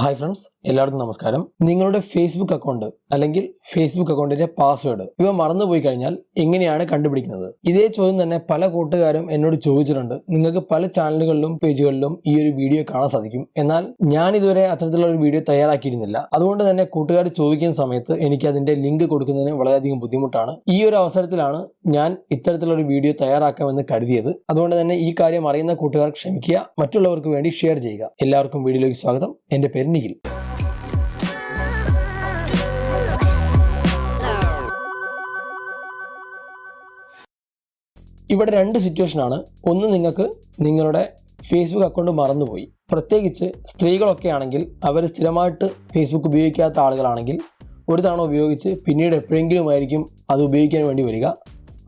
Hi friends എല്ലാവർക്കും നമസ്കാരം. നിങ്ങളുടെ ഫേസ്ബുക്ക് അക്കൗണ്ട് അല്ലെങ്കിൽ ഫേസ്ബുക്ക് അക്കൗണ്ടിന്റെ പാസ്വേഡ് ഇവ മറന്നുപോയി കഴിഞ്ഞാൽ എങ്ങനെയാണ് കണ്ടുപിടിക്കുന്നത്? ഇതേ ചോദ്യം തന്നെ പല കൂട്ടുകാരും എന്നോട് ചോദിച്ചിട്ടുണ്ട്. നിങ്ങൾക്ക് പല ചാനലുകളിലും പേജുകളിലും ഈ ഒരു വീഡിയോ കാണാൻ സാധിക്കും. എന്നാൽ ഞാൻ ഇതുവരെ അത്തരത്തിലുള്ള ഒരു വീഡിയോ തയ്യാറാക്കിയിരുന്നില്ല. അതുകൊണ്ട് തന്നെ കൂട്ടുകാർ ചോദിക്കുന്ന സമയത്ത് എനിക്ക് അതിന്റെ ലിങ്ക് കൊടുക്കുന്നതിന് വളരെയധികം ബുദ്ധിമുട്ടാണ്. ഈ ഒരു അവസരത്തിലാണ് ഞാൻ ഇത്തരത്തിലുള്ള ഒരു വീഡിയോ തയ്യാറാക്കാമെന്ന് കരുതിയത്. അതുകൊണ്ട് തന്നെ ഈ കാര്യം അറിയുന്ന കൂട്ടുകാർ ക്ഷമിക്കുക. മറ്റുള്ളവർക്ക് വേണ്ടി ഷെയർ ചെയ്യുക. എല്ലാവർക്കും വീഡിയോയിലേക്ക് സ്വാഗതം. എന്റെ പേര് നിഖിൽ ഇവിടെ രണ്ട് സിറ്റുവേഷൻ ആണ്. ഒന്ന് നിങ്ങൾക്ക് നിങ്ങളുടെ ഫേസ്ബുക്ക് അക്കൗണ്ട് മറന്നുപോയി. പ്രത്യേകിച്ച് സ്ത്രീകളൊക്കെ ആണെങ്കിൽ അവർ സ്ഥിരമായിട്ട് ഫേസ്ബുക്ക് ഉപയോഗിക്കാത്ത ആളുകളാണെങ്കിൽ ഒരു തവണ ഉപയോഗിച്ച് പിന്നീട് എപ്പോഴെങ്കിലും ആയിരിക്കും അത് ഉപയോഗിക്കാൻ വേണ്ടി വരിക.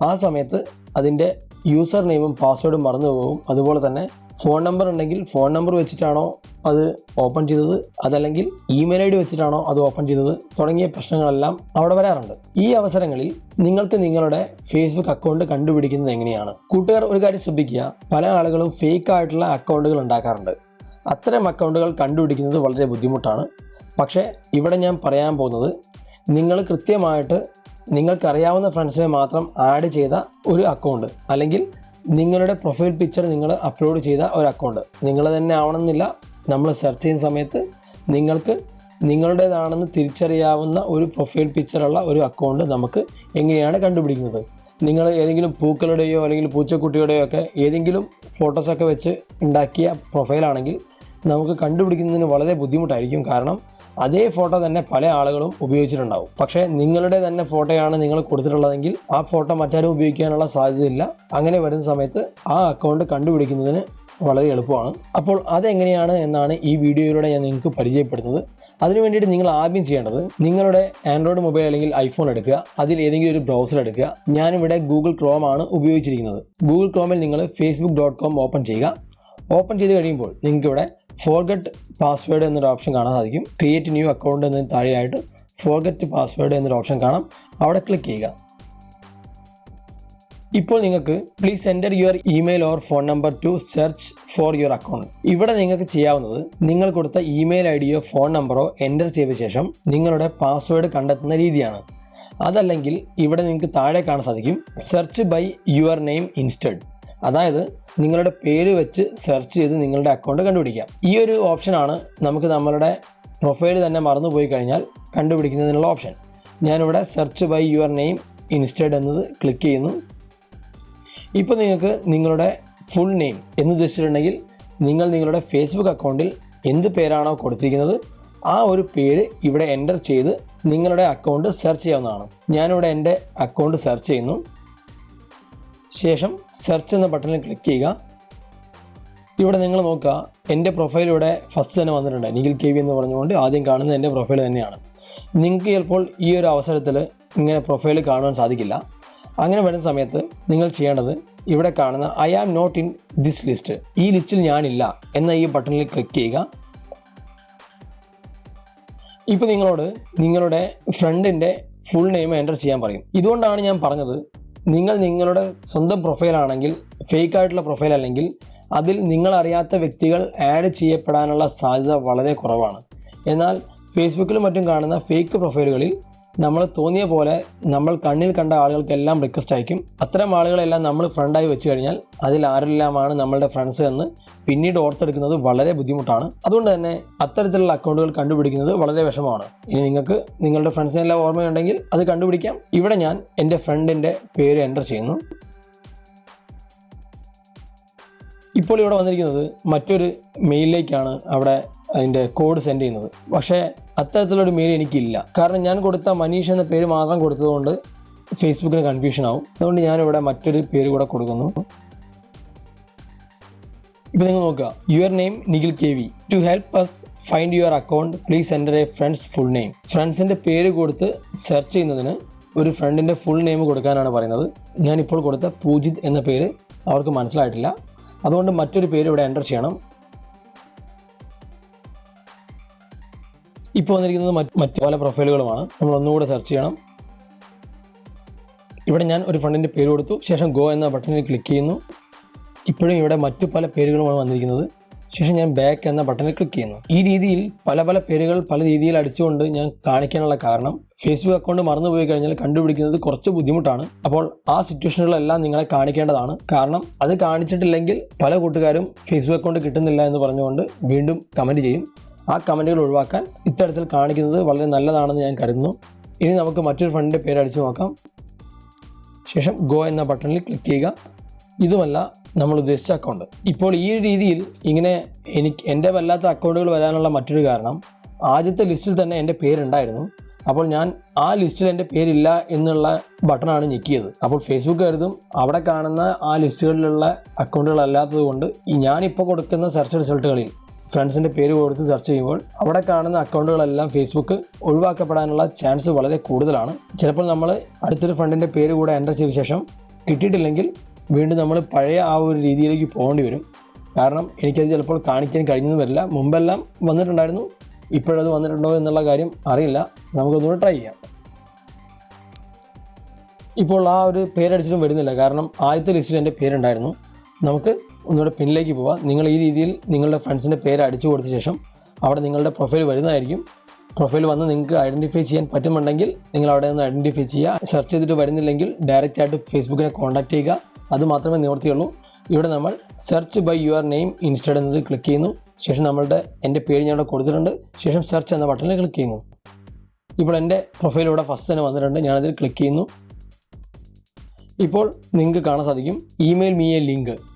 ആ സമയത്ത് അതിന്റെ യൂസർ നെയിമും പാസ്വേഡും മറന്നു പോകും അതുപോലെ തന്നെ ഫോൺ നമ്പർ ഉണ്ടെങ്കിൽ ഫോൺ നമ്പർ വെച്ചിട്ടാണോ അത് ഓപ്പൺ ചെയ്തത്? അതല്ലെങ്കിൽ ഇമെയിൽ ഐ ഡി വെച്ചിട്ടാണോ അത് ഓപ്പൺ ചെയ്തത്? തുടങ്ങിയ പ്രശ്നങ്ങളെല്ലാം അവിടെ വരാറുണ്ട്. ഈ അവസരങ്ങളിൽ നിങ്ങൾക്ക് നിങ്ങളുടെ ഫേസ്ബുക്ക് അക്കൗണ്ട് കണ്ടുപിടിക്കുന്നത് എങ്ങനെയാണ്? കൂട്ടുകാർ ഒരു കാര്യം ശ്രദ്ധിക്കുക. പല ആളുകളും ഫേക്ക് ആയിട്ടുള്ള അക്കൗണ്ടുകൾ ഉണ്ടാക്കാറുണ്ട്. അത്തരം അക്കൗണ്ടുകൾ കണ്ടുപിടിക്കുന്നത് വളരെ ബുദ്ധിമുട്ടാണ്. പക്ഷേ ഇവിടെ ഞാൻ പറയാൻ പോകുന്നത് നിങ്ങൾ കൃത്യമായിട്ട് നിങ്ങൾക്കറിയാവുന്ന ഫ്രണ്ട്സിനെ മാത്രം ആഡ് ചെയ്ത ഒരു അക്കൗണ്ട് അല്ലെങ്കിൽ നിങ്ങളുടെ പ്രൊഫൈൽ പിക്ചർ നിങ്ങൾ അപ്ലോഡ് ചെയ്ത ഒരു അക്കൗണ്ട് നിങ്ങൾ തന്നെ ആവണമെന്നില്ല. നമ്മൾ സെർച്ച് ചെയ്യുന്ന സമയത്ത് നിങ്ങൾക്ക് നിങ്ങളുടേതാണെന്ന് തിരിച്ചറിയാവുന്ന ഒരു പ്രൊഫൈൽ പിക്ചറുള്ള ഒരു അക്കൗണ്ട് നമുക്ക് എങ്ങനെയാണ് കണ്ടുപിടിക്കുന്നത്? നിങ്ങൾ ഏതെങ്കിലും പൂക്കളുടെയോ അല്ലെങ്കിൽ പൂച്ചക്കുട്ടിയുടെയോ ഒക്കെ ഏതെങ്കിലും ഫോട്ടോസൊക്കെ വെച്ച് ഉണ്ടാക്കിയ പ്രൊഫൈലാണെങ്കിൽ നമുക്ക് കണ്ടുപിടിക്കുന്നതിന് വളരെ ബുദ്ധിമുട്ടായിരിക്കും. കാരണം അതേ ഫോട്ടോ തന്നെ പല ആളുകളും ഉപയോഗിച്ചിട്ടുണ്ടാവും. പക്ഷേ നിങ്ങളുടെ തന്നെ ഫോട്ടോയാണ് നിങ്ങൾ കൊടുത്തിട്ടുള്ളതെങ്കിൽ ആ ഫോട്ടോ മറ്റാരും ഉപയോഗിക്കാനുള്ള സാധ്യതയില്ല. അങ്ങനെ വരുന്ന സമയത്ത് ആ അക്കൗണ്ട് കണ്ടുപിടിക്കുന്നതിന് വളരെ എളുപ്പമാണ്. അപ്പോൾ അതെങ്ങനെയാണ് എന്നാണ് ഈ വീഡിയോയിലൂടെ ഞാൻ നിങ്ങൾക്ക് പരിചയപ്പെടുത്തുന്നത്. അതിനു വേണ്ടിയിട്ട് നിങ്ങൾ ആദ്യം ചെയ്യേണ്ടത് നിങ്ങളുടെ ആൻഡ്രോയിഡ് മൊബൈൽ അല്ലെങ്കിൽ ഐഫോൺ എടുക്കുക. അതിൽ ഏതെങ്കിലും ഒരു ബ്രൗസർ എടുക്കുക. ഞാനിവിടെ ഗൂഗിൾ ക്രോം ആണ് ഉപയോഗിച്ചിരിക്കുന്നത്. ഗൂഗിൾ ക്രോമിൽ നിങ്ങൾ ഫേസ്ബുക്ക് ഡോട്ട് കോം ഓപ്പൺ ചെയ്യുക. ഓപ്പൺ ചെയ്ത് കഴിയുമ്പോൾ നിങ്ങൾക്ക് ഇവിടെ ഫോർഗറ്റ് പാസ്വേഡ് എന്നൊരു ഓപ്ഷൻ കാണാൻ സാധിക്കും. ക്രിയേറ്റ് ന്യൂ അക്കൗണ്ട് എന്നതിന് താഴെയായിട്ട് ഫോർഗറ്റ് പാസ്വേഡ് എന്നൊരു ഓപ്ഷൻ കാണാം. അവിടെ ക്ലിക്ക് ചെയ്യുക. ഇപ്പോൾ നിങ്ങൾക്ക് please enter your email or phone number to search for your account ഇവിടെ നിങ്ങൾക്ക് ചെയ്യാവുന്നത് നിങ്ങൾ കൊടുത്ത ഇമെയിൽ ഐ ഡിയോ ഫോൺ നമ്പറോ എന്റർ ചെയ്ത ശേഷം നിങ്ങളുടെ പാസ്വേഡ് കണ്ടെത്തുന്ന രീതിയാണ്. അതല്ലെങ്കിൽ ഇവിടെ നിങ്ങൾക്ക് താഴെ കാണാൻ സാധിക്കും. Search by your name instead അതായത് നിങ്ങളുടെ പേര് വെച്ച് സെർച്ച് ചെയ്ത് നിങ്ങളുടെ അക്കൗണ്ട് കണ്ടുപിടിക്കാം. ഈ ഒരു ഓപ്ഷനാണ് നമുക്ക് നമ്മളുടെ പ്രൊഫൈൽ തന്നെ മറന്നുപോയി കഴിഞ്ഞാൽ കണ്ടുപിടിക്കുന്നതിനുള്ള ഓപ്ഷൻ ഞാനിവിടെ search by your name instead എന്നത് ക്ലിക്ക് ചെയ്യുന്നു. ഇപ്പോൾ നിങ്ങൾക്ക് നിങ്ങളുടെ ഫുൾ നെയിം എന്ന് ഉദ്ദേശിച്ചിട്ടുണ്ടെങ്കിൽ നിങ്ങൾ നിങ്ങളുടെ ഫേസ്ബുക്ക് അക്കൗണ്ടിൽ എന്ത് പേരാണോ കൊടുത്തിരിക്കുന്നത് ആ ഒരു പേര് ഇവിടെ എന്റർ ചെയ്ത് നിങ്ങളുടെ അക്കൗണ്ട് സെർച്ച് ചെയ്യാവുന്നതാണ്. ഞാനിവിടെ എന്റെ അക്കൗണ്ട് സെർച്ച് ചെയ്യുന്നു. ശേഷം സെർച്ച് എന്ന ബട്ടണിൽ ക്ലിക്ക് ചെയ്യുക. ഇവിടെ നിങ്ങൾ നോക്കുക എന്റെ പ്രൊഫൈൽ ഇവിടെ ഫസ്റ്റ് തന്നെ വന്നിട്ടുണ്ട്. നിഖിൽ കെ വി എന്ന് പറഞ്ഞുകൊണ്ട് ആദ്യം കാണുന്നത് എന്റെ പ്രൊഫൈൽ തന്നെയാണ്. നിങ്ങൾക്ക് ചിലപ്പോൾ ഈ ഒരു അവസരത്തിൽ ഇങ്ങനെ പ്രൊഫൈൽ കാണുവാൻ സാധിക്കില്ല. അങ്ങനെ വരുന്ന സമയത്ത് നിങ്ങൾ ചെയ്യേണ്ടത് ഇവിടെ കാണുന്ന I am not in this list ഈ ലിസ്റ്റിൽ ഞാനില്ല എന്ന ഈ ബട്ടണിൽ ക്ലിക്ക് ചെയ്യുക. ഇപ്പോൾ നിങ്ങളോട് നിങ്ങളുടെ ഫ്രണ്ടിന്റെ ഫുൾ നെയിം എന്റർ ചെയ്യാൻ പറയും. ഇതുകൊണ്ടാണ് ഞാൻ പറഞ്ഞത് നിങ്ങൾ നിങ്ങളുടെ സ്വന്തം പ്രൊഫൈലാണെങ്കിൽ ഫേക്ക് ആയിട്ടുള്ള പ്രൊഫൈൽ അല്ലെങ്കിൽ അതിൽ നിങ്ങൾ അറിയാത്ത വ്യക്തികൾ ആഡ് ചെയ്യപ്പെടാനുള്ള സാധ്യത വളരെ കുറവാണ്. എന്നാൽ ഫേസ്ബുക്കിലും മറ്റും കാണുന്ന ഫേക്ക് പ്രൊഫൈലുകളിൽ നമ്മൾ തോന്നിയ പോലെ നമ്മൾ കണ്ണിൽ കണ്ട ആളുകൾക്കെല്ലാം റിക്വസ്റ്റ് അയക്കും. അത്തരം ആളുകളെല്ലാം നമ്മൾ ഫ്രണ്ടായി വെച്ച് കഴിഞ്ഞാൽ അതിൽ ആരെല്ലാമാണ് നമ്മളുടെ ഫ്രണ്ട്സ് എന്ന് പിന്നീട് ഓർത്തെടുക്കുന്നത് വളരെ ബുദ്ധിമുട്ടാണ്. അതുകൊണ്ട് തന്നെ അത്തരത്തിലുള്ള അക്കൗണ്ടുകൾ കണ്ടുപിടിക്കുന്നത് വളരെ വിഷമമാണ്. ഇനി നിങ്ങൾക്ക് നിങ്ങളുടെ ഫ്രണ്ട്സിനെല്ലാം ഓർമ്മയുണ്ടെങ്കിൽ അത് കണ്ടുപിടിക്കാം. ഇവിടെ ഞാൻ എന്റെ ഫ്രണ്ടിന്റെ പേര് എന്റർ ചെയ്യുന്നു. ഇപ്പോൾ ഇവിടെ വന്നിരിക്കുന്നത് മറ്റൊരു മെയിലിലേക്കാണ് അവിടെ അതിന്റെ കോഡ് സെൻഡ് ചെയ്യുന്നത്. പക്ഷേ അത്തരത്തിലൊരു മെയിൽ എനിക്കില്ല. കാരണം ഞാൻ കൊടുത്ത മനീഷ് എന്ന പേര് മാത്രം കൊടുത്തതുകൊണ്ട് ഫേസ്ബുക്കിന് കൺഫ്യൂഷൻ ആവും. അതുകൊണ്ട് ഞാനിവിടെ മറ്റൊരു പേര് കൂടെ കൊടുക്കുന്നു. ഇപ്പം നിങ്ങൾ നോക്കുക. Your name Nikhil K V to help us find your account please enter a friend's full name ഫ്രണ്ട്സിന്റെ പേര് കൊടുത്ത് സെർച്ച് ചെയ്യുന്നതിന് ഒരു ഫ്രണ്ടിന്റെ ഫുൾ നെയിം കൊടുക്കാനാണ് പറയുന്നത്. ഞാനിപ്പോൾ കൊടുത്ത പൂജിത് എന്ന പേര് അവർക്ക് മനസ്സിലായിട്ടില്ല. അതുകൊണ്ട് മറ്റൊരു പേര് ഇവിടെ എന്റർ ചെയ്യണം. ഇപ്പോൾ വന്നിരിക്കുന്നത് മറ്റ് പല പ്രൊഫൈലുകളുമാണ്. നമ്മൾ ഒന്നുകൂടെ സെർച്ച് ചെയ്യണം. ഇവിടെ ഞാൻ ഒരു ഫണ്ടിന്റെ പേര് കൊടുത്തു. ശേഷം ഗോ എന്ന ബട്ടണിൽ ക്ലിക്ക് ചെയ്യുന്നു. ഇപ്പോഴും ഇവിടെ മറ്റു പല പേരുകളുമാണ് വന്നിരിക്കുന്നത്. ശേഷം ഞാൻ ബാക്ക് എന്ന ബട്ടണിൽ ക്ലിക്ക് ചെയ്യുന്നു. ഈ രീതിയിൽ പല പല പേരുകൾ പല രീതിയിൽ അടിച്ചുകൊണ്ട് ഞാൻ കാണിക്കാനുള്ള കാരണം ഫേസ്ബുക്ക് അക്കൗണ്ട് മറന്നുപോയി കഴിഞ്ഞാൽ കണ്ടുപിടിക്കുന്നത് കുറച്ച് ബുദ്ധിമുട്ടാണ്. അപ്പോൾ ആ സിറ്റുവേഷനുകളെല്ലാം നിങ്ങളെ കാണിക്കേണ്ടതാണ്. കാരണം അത് കാണിച്ചിട്ടില്ലെങ്കിൽ പല കൂട്ടുകാരും ഫേസ്ബുക്ക് അക്കൗണ്ട് കിട്ടുന്നില്ല എന്ന് പറഞ്ഞുകൊണ്ട് വീണ്ടും കമന്റ് ചെയ്യും. ആ കമന്റുകൾ ഒഴിവാക്കാൻ ഇത്തരത്തിൽ കാണിക്കുന്നത് വളരെ നല്ലതാണെന്ന് ഞാൻ കരുതുന്നു. ഇനി നമുക്ക് മറ്റൊരു ഫണ്ടിന്റെ പേര് അടിച്ചു നോക്കാം. ശേഷം ഗോ എന്ന ബട്ടണിൽ ക്ലിക്ക് ചെയ്യുക. ഇതുമല്ല നമ്മൾ ഉദ്ദേശിച്ച അക്കൗണ്ട്. ഇപ്പോൾ ഈ രീതിയിൽ ഇങ്ങനെ എനിക്ക് എന്റെ വല്ലാത്ത അക്കൗണ്ടുകൾ വരാനുള്ള മറ്റൊരു കാരണം ആദ്യത്തെ ലിസ്റ്റിൽ തന്നെ എന്റെ പേരുണ്ടായിരുന്നു. അപ്പോൾ ഞാൻ ആ ലിസ്റ്റിൽ എന്റെ പേരില്ല എന്നുള്ള ബട്ടണാണ് ഞെക്കിയത്. അപ്പോൾ ഫേസ്ബുക്ക് കരുതും അവിടെ കാണുന്ന ആ ലിസ്റ്റുകളിലുള്ള അക്കൗണ്ടുകളല്ലാത്തത് കൊണ്ട് ഈ ഞാനിപ്പോൾ കൊടുക്കുന്ന സെർച്ച് റിസൾട്ടുകളിൽ ഫ്രണ്ട്സിന്റെ പേര് കൊടുത്ത് സെർച്ച് ചെയ്യുമ്പോൾ അവിടെ കാണുന്ന അക്കൗണ്ടുകളെല്ലാം ഫേസ്ബുക്ക് ഒഴിവാക്കപ്പെടാനുള്ള ചാൻസ് വളരെ കൂടുതലാണ്. ചിലപ്പോൾ നമ്മൾ അടുത്തൊരു ഫ്രണ്ടിന്റെ പേര് കൂടെ എന്റർ ചെയ്ത ശേഷം കിട്ടിയിട്ടില്ലെങ്കിൽ വീണ്ടും നമ്മൾ പഴയ ആ ഒരു രീതിയിലേക്ക് പോകേണ്ടി വരും. കാരണം എനിക്കത് ചിലപ്പോൾ കാണിക്കാൻ കഴിഞ്ഞെന്ന് വരില്ല. മുമ്പെല്ലാം വന്നിട്ടുണ്ടായിരുന്നു. ഇപ്പോഴത് വന്നിട്ടുണ്ടോ എന്നുള്ള കാര്യം അറിയില്ല. നമുക്കൊന്നുകൂടെ ട്രൈ ചെയ്യാം. ഇപ്പോൾ ആ ഒരു പേരടിച്ചിട്ടും വരുന്നില്ല. കാരണം ആദ്യത്തെ ലിസ്റ്റിൽ എന്റെ പേരുണ്ടായിരുന്നു. നമുക്ക് ഒന്നുകൂടെ പിന്നിലേക്ക് പോവാം. നിങ്ങൾ ഈ രീതിയിൽ നിങ്ങളുടെ ഫ്രണ്ട്സിന്റെ പേര് അടിച്ചു കൊടുത്ത ശേഷം അവിടെ നിങ്ങളുടെ പ്രൊഫൈൽ വരുന്നതായിരിക്കും. പ്രൊഫൈൽ വന്ന് നിങ്ങൾക്ക് ഐഡന്റിഫൈ ചെയ്യാൻ പറ്റുന്നുണ്ടെങ്കിൽ നിങ്ങൾ അവിടെ നിന്ന് ഐഡന്റിഫൈ ചെയ്യുക. സെർച്ച് ചെയ്തിട്ട് വരുന്നില്ലെങ്കിൽ ഡയറക്റ്റ് ആയിട്ട് ഫേസ്ബുക്കിനെ കോൺടാക്ട് ചെയ്യുക. അത് മാത്രമേ നിവർത്തിയുള്ളൂ. ഇവിടെ നമ്മൾ search by your name instead എന്നത് ക്ലിക്ക് ചെയ്യുന്നു. ശേഷം നമ്മളുടെ എന്റെ പേര് ഞാൻ ഇവിടെ കൊടുത്തിട്ടുണ്ട്. ശേഷം സെർച്ച് എന്ന ബട്ടണിൽ ക്ലിക്ക് ചെയ്യുന്നു. ഇപ്പോൾ എന്റെ പ്രൊഫൈൽ ഇവിടെ ഫസ്റ്റ് തന്നെ വന്നിട്ടുണ്ട്. ഞാനതിൽ ക്ലിക്ക് ചെയ്യുന്നു. ഇപ്പോൾ നിങ്ങൾക്ക് കാണാൻ സാധിക്കും. ഇമെയിൽ മീ എ ലിങ്ക്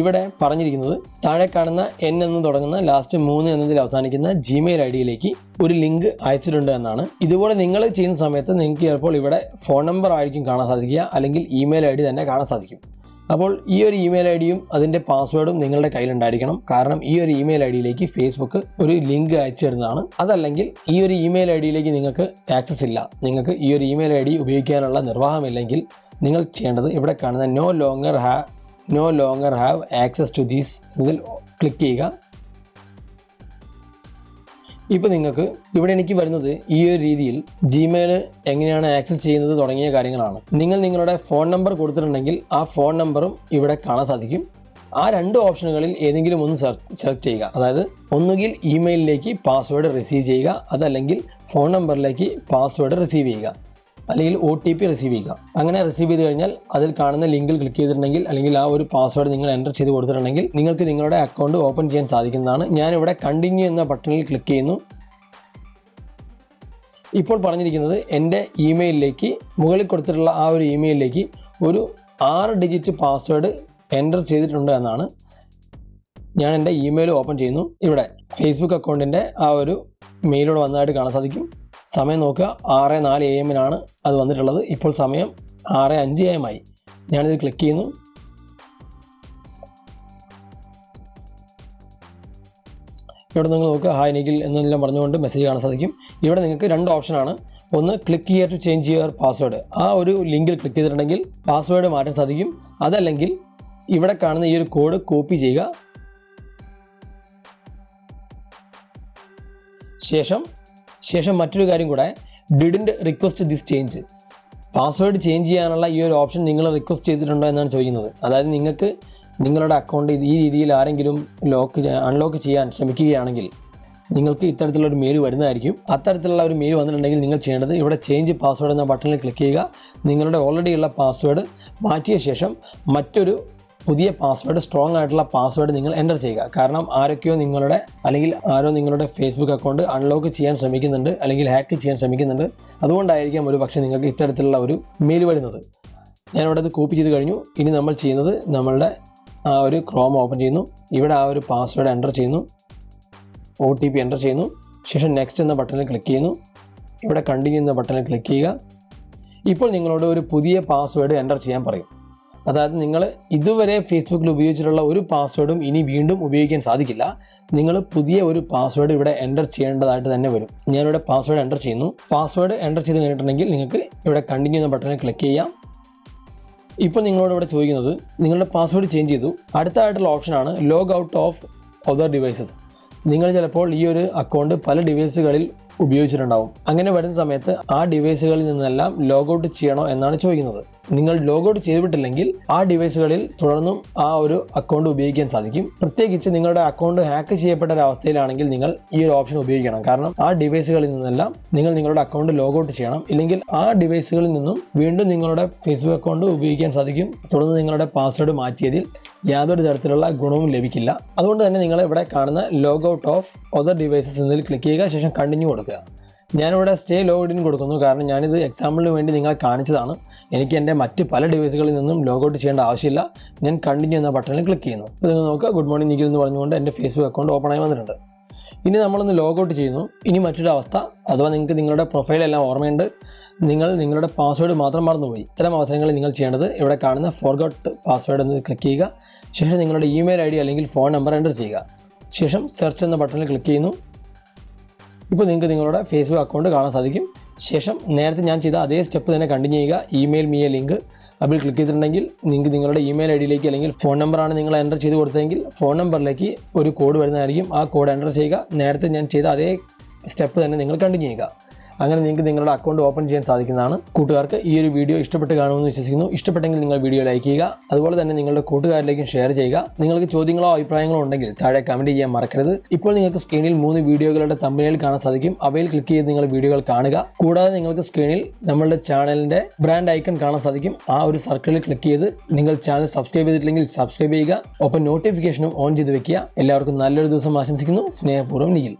ഇവിടെ പറഞ്ഞിരിക്കുന്നത് താഴെ കാണുന്ന എൻ എന്ന് തുടങ്ങുന്ന ലാസ്റ്റ് മൂന്ന് എന്നതിൽ അവസാനിക്കുന്ന ജിമെയിൽ ഐ ഡിയിലേക്ക് ഒരു ലിങ്ക് അയച്ചിട്ടുണ്ട് എന്നാണ്. ഇതുപോലെ നിങ്ങൾ ചെയ്യുന്ന സമയത്ത് നിങ്ങൾക്ക് ചിലപ്പോൾ ഇവിടെ ഫോൺ നമ്പർ ആയിരിക്കും കാണാൻ സാധിക്കുക അല്ലെങ്കിൽ ഇമെയിൽ ഐ ഡി തന്നെ കാണാൻ സാധിക്കും. അപ്പോൾ ഈ ഒരു ഇമെയിൽ ഐ ഡിയും അതിന്റെ പാസ്വേഡും നിങ്ങളുടെ കയ്യിലുണ്ടായിരിക്കണം. കാരണം ഈ ഒരു ഇമെയിൽ ഐ ഡിയിലേക്ക് ഫേസ്ബുക്ക് ഒരു ലിങ്ക് അയച്ചു തരുന്നതാണ് അതല്ലെങ്കിൽ ഈ ഒരു ഇമെയിൽ ഐ ഡിയിലേക്ക് നിങ്ങൾക്ക് ആക്സസ് ഇല്ല. നിങ്ങൾക്ക് ഈ ഒരു ഇമെയിൽ ഐ ഡി ഉപയോഗിക്കാനുള്ള നിർവാഹമില്ലെങ്കിൽ നിങ്ങൾ ചെയ്യേണ്ടത് ഇവിടെ കാണുന്ന no longer ha no longer have access to these ഇതിൽ ക്ലിക്ക് ചെയ്യുക. ഇപ്പോൾ നിങ്ങൾക്ക് ഇവിടെ എനിക്ക് വരുന്നത് ഈ ഒരു രീതിയിൽ ജിമെയിൽ എങ്ങനെയാണ് ആക്സസ് ചെയ്യുന്നത് തുടങ്ങിയ കാര്യങ്ങളാണ്. നിങ്ങൾ നിങ്ങളുടെ ഫോൺ നമ്പർ കൊടുത്തിട്ടുണ്ടെങ്കിൽ ആ ഫോൺ നമ്പറും ഇവിടെ കാണാൻ സാധിക്കും. ആ രണ്ട് ഓപ്ഷനുകളിൽ ഏതെങ്കിലും ഒന്ന് സെലക്ട് ചെയ്യുക. അതായത് ഒന്നുകിൽ ഇമെയിലിലേക്ക് പാസ്വേഡ് റിസീവ് ചെയ്യുക അതല്ലെങ്കിൽ ഫോൺ നമ്പറിലേക്ക് പാസ്വേഡ് റിസീവ് ചെയ്യുക. അല്ലെങ്കിൽ ഒ ടി പി റിസീവ് ചെയ്യുക. അങ്ങനെ റിസീവ് ചെയ്ത് കഴിഞ്ഞാൽ അതിൽ കാണുന്ന ലിങ്കിൽ ക്ലിക്ക് ചെയ്തിട്ടുണ്ടെങ്കിൽ അല്ലെങ്കിൽ ആ ഒരു പാസ്വേഡ് നിങ്ങൾ എന്റർ ചെയ്ത് കൊടുത്തിട്ടുണ്ടെങ്കിൽ നിങ്ങൾക്ക് നിങ്ങളുടെ അക്കൗണ്ട് ഓപ്പൺ ചെയ്യാൻ സാധിക്കുന്നതാണ്. ഞാനിവിടെ കണ്ടിന്യൂ എന്ന ബട്ടണിൽ ക്ലിക്ക് ചെയ്യുന്നു. ഇപ്പോൾ പറഞ്ഞിരിക്കുന്നത് എന്റെ ഇമെയിലിലേക്ക് മുകളിൽ കൊടുത്തിട്ടുള്ള ആ ഒരു ഇമെയിലിലേക്ക് ഒരു ആറ് ഡിജിറ്റ് പാസ്വേഡ് എന്റർ ചെയ്തിട്ടുണ്ട് എന്നാണ് ഞാൻ എന്റെ ഇമെയിൽ ഓപ്പൺ ചെയ്യുന്നു. ഇവിടെ ഫേസ്ബുക്ക് അക്കൗണ്ടിന്റെ ആ ഒരു മെയിലോട് വന്നതായിട്ട് കാണാൻ സാധിക്കും. സമയം നോക്കുക. ആറ് നാല് എ എമ്മിനാണ് അത് വന്നിട്ടുള്ളത്. ഇപ്പോൾ സമയം ആറ് അഞ്ച് എ എം ആയി. ഞാനിത് ക്ലിക്ക് ചെയ്യുന്നു. ഇവിടെ നിങ്ങൾ നോക്കുക. ഹായ് നിഖിൽ എന്നെല്ലാം പറഞ്ഞുകൊണ്ട് മെസ്സേജ് കാണാൻ സാധിക്കും. ഇവിടെ നിങ്ങൾക്ക് രണ്ട് ഓപ്ഷനാണ് ഒന്ന് ക്ലിക്ക് ചെയ്യുക ടു ചേഞ്ച് യുവർ പാസ്വേഡ് ആ ഒരു ലിങ്കിൽ ക്ലിക്ക് ചെയ്തിട്ടുണ്ടെങ്കിൽ പാസ്വേഡ് മാറ്റാൻ സാധിക്കും. അതല്ലെങ്കിൽ ഇവിടെ കാണുന്ന ഈ ഒരു കോഡ് കോപ്പി ചെയ്യുക. ശേഷം ശേഷം മറ്റൊരു കാര്യം കൂടെ. Didn't request this change password change ചെയ്യാനുള്ള ഈ ഒരു ഓപ്ഷൻ നിങ്ങൾ റിക്വസ്റ്റ് ചെയ്തിട്ടുണ്ടോ എന്നാണ് ചോദിക്കുന്നത്. അതായത് നിങ്ങൾക്ക് നിങ്ങളുടെ അക്കൗണ്ട് ഈ രീതിയിൽ ആരെങ്കിലും ലോക്ക് അൺലോക്ക് ചെയ്യാൻ ശ്രമിക്കുകയാണെങ്കിൽ നിങ്ങൾക്ക് ഇത്തരത്തിലുള്ള ഒരു മെയിൽ വരുന്നതായിരിക്കും. അത്തരത്തിലുള്ള ഒരു മെയിൽ വന്നിട്ടുണ്ടെങ്കിൽ നിങ്ങൾ ചെയ്യേണ്ടത് ഇവിടെ ചേഞ്ച് പാസ്വേഡ് എന്ന ബട്ടണിൽ ക്ലിക്ക് ചെയ്യുക. നിങ്ങളുടെ ഓൾറെഡി ഉള്ള പാസ്വേഡ് മാറ്റിയ ശേഷം മറ്റൊരു പുതിയ പാസ്വേഡ് സ്ട്രോങ് ആയിട്ടുള്ള പാസ്വേഡ് നിങ്ങൾ എന്റർ ചെയ്യുക. കാരണം ആരൊക്കെയോ നിങ്ങളുടെ അല്ലെങ്കിൽ ആരോ നിങ്ങളുടെ ഫേസ്ബുക്ക് അക്കൗണ്ട് അൺലോക്ക് ചെയ്യാൻ ശ്രമിക്കുന്നുണ്ട് അല്ലെങ്കിൽ ഹാക്ക് ചെയ്യാൻ ശ്രമിക്കുന്നുണ്ട്. അതുകൊണ്ടായിരിക്കാം ഒരു പക്ഷേ നിങ്ങൾക്ക് ഇത്തരത്തിലുള്ള ഒരു മെയിൽ വരുന്നത്. ഞാനിവിടെ അത് കോപ്പി ചെയ്ത് കഴിഞ്ഞു. ഇനി നമ്മൾ ചെയ്യുന്നത് നമ്മളുടെ ആ ഒരു ക്രോം ഓപ്പൺ ചെയ്യുന്നു. ഇവിടെ ആ ഒരു പാസ്വേഡ് എന്റർ ചെയ്യുന്നു. ഒ ടി പി എന്റർ ചെയ്യുന്നു. ശേഷം നെക്സ്റ്റ് എന്ന ബട്ടണിൽ ക്ലിക്ക് ചെയ്യുന്നു. ഇവിടെ കണ്ടിന്യൂ എന്ന ബട്ടണിൽ ക്ലിക്ക് ചെയ്യുക. ഇപ്പോൾ നിങ്ങളോട് ഒരു പുതിയ പാസ്വേഡ് എന്റർ ചെയ്യാൻ പറയും. അതായത് നിങ്ങൾ ഇതുവരെ ഫേസ്ബുക്കിൽ ഉപയോഗിച്ചിട്ടുള്ള ഒരു പാസ്വേഡും ഇനി വീണ്ടും ഉപയോഗിക്കാൻ സാധിക്കില്ല. നിങ്ങൾ പുതിയ ഒരു പാസ്വേഡ് ഇവിടെ എന്റർ ചെയ്യേണ്ടതായിട്ട് തന്നെ വരും. ഞാനിവിടെ പാസ്വേഡ് എന്റർ ചെയ്യുന്നു. പാസ്വേഡ് എന്റർ ചെയ്ത് കഴിഞ്ഞിട്ടുണ്ടെങ്കിൽ നിങ്ങൾക്ക് ഇവിടെ കണ്ടിന്യൂ എന്ന ബട്ടണിൽ ക്ലിക്ക് ചെയ്യാം. ഇപ്പോൾ നിങ്ങളോട് ഇവിടെ ചോദിക്കുന്നത് നിങ്ങളുടെ പാസ്വേഡ് ചേഞ്ച് ചെയ്തു. അടുത്തതായിട്ടുള്ള ഓപ്ഷനാണ് log out of other devices നിങ്ങൾ ചിലപ്പോൾ ഈ ഒരു അക്കൗണ്ട് പല ഡിവൈസുകളിൽ ഉപയോഗിച്ചിട്ടുണ്ടാവും. അങ്ങനെ വരുന്ന സമയത്ത് ആ ഡിവൈസുകളിൽ നിന്നെല്ലാം ലോഗൌട്ട് ചെയ്യണോ എന്നാണ് ചോദിക്കുന്നത്. നിങ്ങൾ ലോഗൌട്ട് ചെയ്തിട്ടില്ലെങ്കിൽ ആ ഡിവൈസുകളിൽ തുടർന്നും ആ ഒരു അക്കൗണ്ട് ഉപയോഗിക്കാൻ സാധിക്കും. പ്രത്യേകിച്ച് നിങ്ങളുടെ അക്കൗണ്ട് ഹാക്ക് ചെയ്യപ്പെട്ട ഒരു അവസ്ഥയിലാണെങ്കിൽ നിങ്ങൾ ഈ ഒരു ഓപ്ഷൻ ഉപയോഗിക്കണം. കാരണം ആ ഡിവൈസുകളിൽ നിന്നെല്ലാം നിങ്ങൾ നിങ്ങളുടെ അക്കൗണ്ട് ലോഗൌട്ട് ചെയ്യണം. ഇല്ലെങ്കിൽ ആ ഡിവൈസുകളിൽ നിന്നും വീണ്ടും നിങ്ങളുടെ ഫേസ്ബുക്ക് അക്കൗണ്ട് ഉപയോഗിക്കാൻ സാധിക്കും. തുടർന്ന് നിങ്ങളുടെ പാസ്വേഡ് മാറ്റിയതിൽ യാതൊരു തരത്തിലുള്ള ഗുണവും ലഭിക്കില്ല. അതുകൊണ്ട് തന്നെ നിങ്ങൾ ഇവിടെ കാണുന്ന log out of other devices എന്നതിൽ ക്ലിക്ക് ചെയ്യുക. ശേഷം കണ്ടിന്യൂ കൊടുക്കുക. ഞാനിവിടെ സ്റ്റേ ലോഗൗട്ട് കൊടുക്കുന്നു. കാരണം ഞാനിത് എക്സാമ്പിളിന് വേണ്ടി നിങ്ങളെ കാണിച്ചതാണ്. എനിക്ക് എന്റെ മറ്റ് പല ഡിവൈസുകളിൽ നിന്നും ലോഗൗട്ട് ചെയ്യേണ്ട ആവശ്യമില്ല. ഞാൻ കണ്ടിന്യൂ എന്ന ബട്ടണിൽ ക്ലിക്ക് ചെയ്യുന്നു. അപ്പോൾ നിങ്ങൾ നോക്കുക ഗുഡ് മോർണിംഗ് നിഖിൽ എന്ന് പറഞ്ഞുകൊണ്ട് എന്റെ ഫേസ്ബുക്ക് അക്കൗണ്ട് ഓപ്പൺ ആയി വന്നിട്ടുണ്ട്. ഇനി നമ്മളൊന്ന് ലോഗൗട്ട് ചെയ്യുന്നു. ഇനി മറ്റൊരു അവസ്ഥ. അഥവാ നിങ്ങൾക്ക് നിങ്ങളുടെ പ്രൊഫൈലെല്ലാം ഓർമ്മയുണ്ട്. നിങ്ങൾ നിങ്ങളുടെ പാസ്വേഡ് മാത്രം മറന്നുപോയി. ഇത്തരം അവസരങ്ങളിൽ നിങ്ങൾ ചെയ്യേണ്ടത് ഇവിടെ കാണുന്ന ഫോർഗോട്ട് പാസ്വേഡ് എന്ന് ക്ലിക്ക് ചെയ്യുക. ശേഷം നിങ്ങളുടെ ഇമെയിൽ ഐ ഡി അല്ലെങ്കിൽ ഫോൺ നമ്പർ എന്റർ ചെയ്യുക. ശേഷം സെർച്ച് എന്ന ബട്ടണിൽ ക്ലിക്ക് ചെയ്യുന്നു. ഇപ്പോൾ നിങ്ങൾക്ക് നിങ്ങളുടെ ഫേസ്ബുക്ക് അക്കൗണ്ട് കാണാൻ സാധിക്കും. ശേഷം നേരത്തെ ഞാൻ ചെയ്ത അതേ സ്റ്റെപ്പ് തന്നെ കണ്ടിന്യൂ ചെയ്യുക. ഇമെയിൽ മിയ ലിങ്ക് അതിൽ ക്ലിക്ക് ചെയ്തിട്ടുണ്ടെങ്കിൽ നിങ്ങൾക്ക് നിങ്ങളുടെ ഇമെയിൽ ഐ ഡിയിലേക്ക് അല്ലെങ്കിൽ ഫോൺ നമ്പറാണ് നിങ്ങൾ എന്റർ ചെയ്ത് കൊടുത്തതെങ്കിൽ ഫോൺ നമ്പറിലേക്ക് ഒരു കോഡ് വരുന്നതായിരിക്കും. ആ കോഡ് എന്റർ ചെയ്യുക. നേരത്തെ ഞാൻ ചെയ്ത അതേ സ്റ്റെപ്പ് തന്നെ നിങ്ങൾ കണ്ടിന്യൂ ചെയ്യുക. അങ്ങനെ നിങ്ങൾക്ക് നിങ്ങളുടെ അക്കൗണ്ട് ഓപ്പൺ ചെയ്യാൻ സാധിക്കുന്നതാണ്. കൂട്ടുകാർക്ക് ഈ ഒരു വീഡിയോ ഇഷ്ടപ്പെട്ട് കാണുമെന്ന് വിശ്വസിക്കുന്നു. ഇഷ്ടപ്പെട്ടെങ്കിൽ നിങ്ങൾ വീഡിയോ ലൈക്ക് ചെയ്യുക. അതുപോലെ തന്നെ നിങ്ങളുടെ കൂട്ടുകാരിലേക്കും ഷെയർ ചെയ്യുക. നിങ്ങൾക്ക് ചോദ്യങ്ങളോ അഭിപ്രായങ്ങളോ ഉണ്ടെങ്കിൽ താഴെ കമന്റ് ചെയ്യാൻ മറക്കരുത്. ഇപ്പോൾ നിങ്ങൾക്ക് സ്ക്രീനിൽ മൂന്ന് വീഡിയോകളുടെ തമ്പനിയിൽ കാണാൻ സാധിക്കും. അവയിൽ ക്ലിക്ക് ചെയ്ത് നിങ്ങൾ വീഡിയോകൾ കാണുക. കൂടാതെ നിങ്ങൾക്ക് സ്ക്രീനിൽ നമ്മളുടെ ചാനലിന്റെ ബ്രാൻഡ് ഐക്കൺ കാണാൻ സാധിക്കും. ആ ഒരു സർക്കിളിൽ ക്ലിക്ക് ചെയ്ത് നിങ്ങൾ ചാനൽ സബ്സ്ക്രൈബ് ചെയ്തിട്ടില്ലെങ്കിൽ സബ്സ്ക്രൈബ് ചെയ്യുക. ഒപ്പം നോട്ടിഫിക്കേഷനും ഓൺ ചെയ്ത് വെക്കുക. എല്ലാവർക്കും നല്ലൊരു ദിവസം ആശംസിക്കുന്നു. സ്നേഹപൂർവം നിഖിൽ.